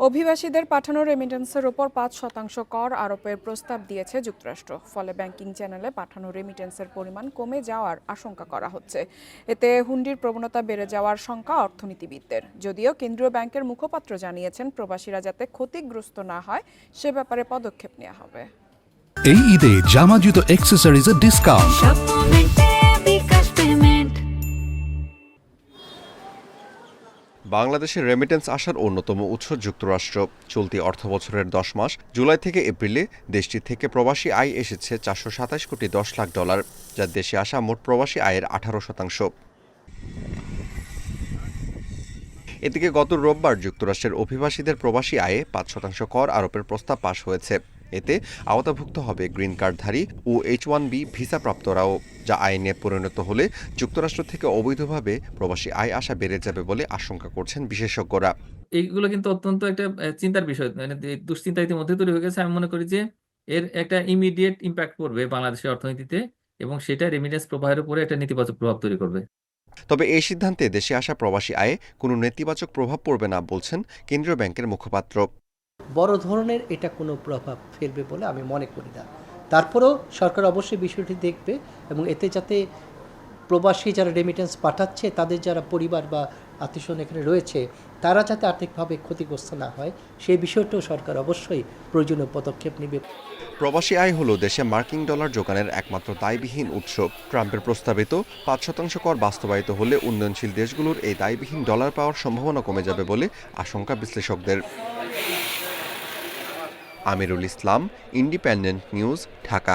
অভিবাসীদের পাঠানো রেমিটেন্সের ওপর পাঁচ শতাংশ কর আরোপের প্রস্তাব দিয়েছে যুক্তরাষ্ট্র। ফলে ব্যাংকিং চ্যানেলে পাঠানো রেমিটেন্সের পরিমাণ কমে যাওয়ার আশঙ্কা করা হচ্ছে। এতে হুন্ডির প্রবণতা বেড়ে যাওয়ার শঙ্কা অর্থনীতিবিদদের। যদিও কেন্দ্রীয় ব্যাংকের মুখপাত্র জানিয়েছেন প্রবাসীরা যাতে ক্ষতিগ্রস্ত না হয় সে ব্যাপারে পদক্ষেপ নেওয়া হবে। এই ঈদে জামা জুতো অ্যাক্সেসরিজের ডিসকাউন্ট বাংলাদেশের রেমিটেন্স আসার অন্যতম উৎস যুক্তরাষ্ট্র। চলতি অর্থবছরের দশ মাস, জুলাই থেকে এপ্রিলে দেশটি থেকে প্রবাসী আয় এসেছে চারশো সাতাশ কোটি দশ লাখ ডলার, যা দেশে আসা মোট প্রবাসী আয়ের আঠারো শতাংশ। এদিকে গত রোববার যুক্তরাষ্ট্রের অভিবাসীদের প্রবাসী আয়ে পাঁচ শতাংশ কর আরোপের প্রস্তাব পাশ হয়েছে। এতে আওতাভুক্ত হবে গ্রিন কার্ডধারী ও এইচ ওয়ান বি ভিসাপ্রাপ্তরাও যা আইনে পরিণত হলে যুক্তরাষ্ট্র থেকে অবৈধভাবে প্রবাসী আয় আসা বেড়ে যাবে বলে আশঙ্কা করছেন বিশেষজ্ঞরা। এইগুলো কিন্তু অত্যন্ত একটা চিন্তার বিষয়। মানে দুশ্চিন্তা ইতিমধ্যে তৈরি হয়ে গেছে। আমি মনে করি যে এর একটা ইমিডিয়েট ইম্প্যাক্ট পড়বে বাংলাদেশের অর্থনীতিতে এবং সেটা রেমিটেন্স প্রবাহের উপরে একটা নেতিবাচক প্রভাব তৈরি করবে। তবে এই সিদ্ধান্তে দেশে আসা প্রবাসী আয়ে কোনো নেতিবাচক প্রভাব পড়বে না বলছেন কেন্দ্রীয় ব্যাংকের মুখপাত্র। বড় ধরনের এটা কোনো প্রভাব ফেলবে বলে আমি মনে করি না। তারপরেও সরকার অবশ্যই বিষয়টি দেখবে এবং এতে যাতে প্রবাসী যারা রেমিটেন্স পাঠাচ্ছে, তাদের যারা পরিবার বা আত্মীয়স্বজন এখানে রয়েছে, তারা যাতে আর্থিকভাবে ক্ষতিগ্রস্ত না হয়, সেই বিষয়টাও সরকার অবশ্যই প্রয়োজনীয় পদক্ষেপ নেবে। প্রবাসী আয় হল দেশে মার্কিন ডলার যোগানের একমাত্র দায়বিহীন উৎস। ট্রাম্পের প্রস্তাবিত পাঁচ শতাংশ কর বাস্তবায়িত হলে উন্নয়নশীল দেশগুলোর এই দায়বিহীন ডলার পাওয়ার সম্ভাবনা কমে যাবে বলে আশঙ্কা বিশ্লেষকদের। Amirul Islam independent news Dhaka.